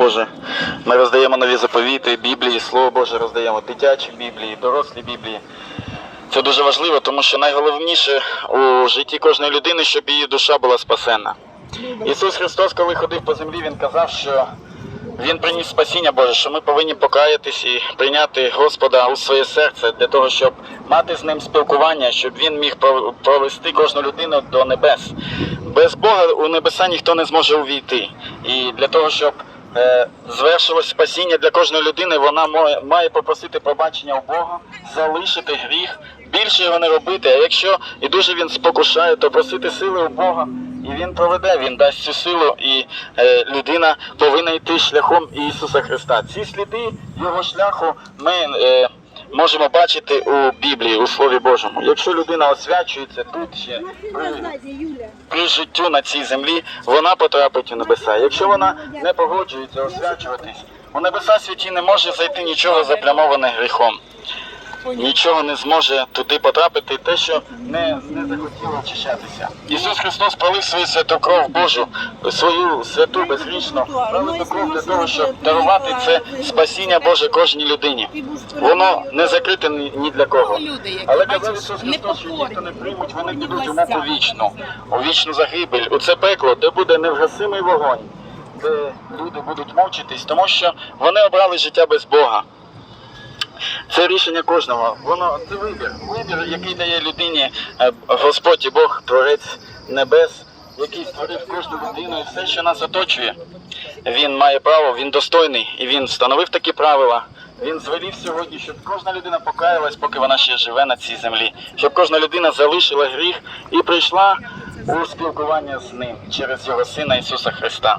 Боже. Ми роздаємо нові заповіти, Біблії, Слово Боже, роздаємо дитячі Біблії, дорослі Біблії. Це дуже важливо, тому що найголовніше у житті кожної людини, щоб її душа була спасена. Ісус Христос, коли ходив по землі, Він казав, що Він приніс спасіння Боже, що ми повинні покаятись і прийняти Господа у своє серце для того, щоб мати з ним спілкування, щоб він міг провести кожну людину до небес. Без Бога у небеса ніхто не зможе увійти. І для того, щоб звершилось спасіння для кожної людини, вона має попросити пробачення у Бога, залишити гріх, більше його не робити. А якщо і дуже він спокушає, то просити сили у Бога. І він проведе, він дасть цю силу, і е, людина повинна йти шляхом Ісуса Христа. Ці сліди його шляху ми е, можемо бачити у Біблії, у Слові Божому. Якщо людина освячується тут ще при, життю на цій землі, вона потрапить у небеса. Якщо вона не погоджується освячуватись, у небеса святі не може зайти нічого заплямоване гріхом. Нічого не зможе туди потрапити, те, що не, не захотіло очищатися. Ісус Христос пролив свою святу кров Божу, свою святу безгрішну, пролиту кров для того, щоб дарувати це спасіння Боже кожній людині. Воно не закрите ні, для кого. Але казав Ісус Христос, що ті, не приймуть, вони підуть у муку вічну, у вічну загибель, у це пекло, де буде невгасимий вогонь, де люди будуть мучитись, тому що вони обрали життя без Бога. Це рішення кожного. Воно це вибір. Вибір, який дає людині е, Господь і Бог, Творець небес, який створив кожну людину і все, що нас оточує. Він має право, він достойний, і він встановив такі правила. Він звелів сьогодні, щоб кожна людина покаялась, поки вона ще живе на цій землі, щоб кожна людина залишила гріх і прийшла у спілкування з ним через його сина Ісуса Христа.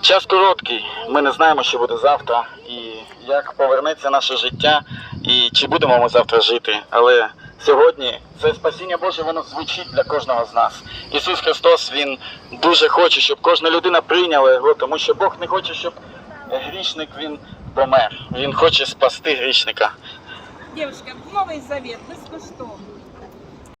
Час короткий, ми не знаємо, що буде завтра, і як повернеться наше життя, і чи будемо ми завтра жити. Але сьогодні це спасіння Боже, воно звучить для кожного з нас. Ісус Христос Він дуже хоче, щоб кожна людина прийняла його, тому що Бог не хоче, щоб грішник він помер. Він хоче спасти грішника. Дівчинка, новий завіт безкоштовно.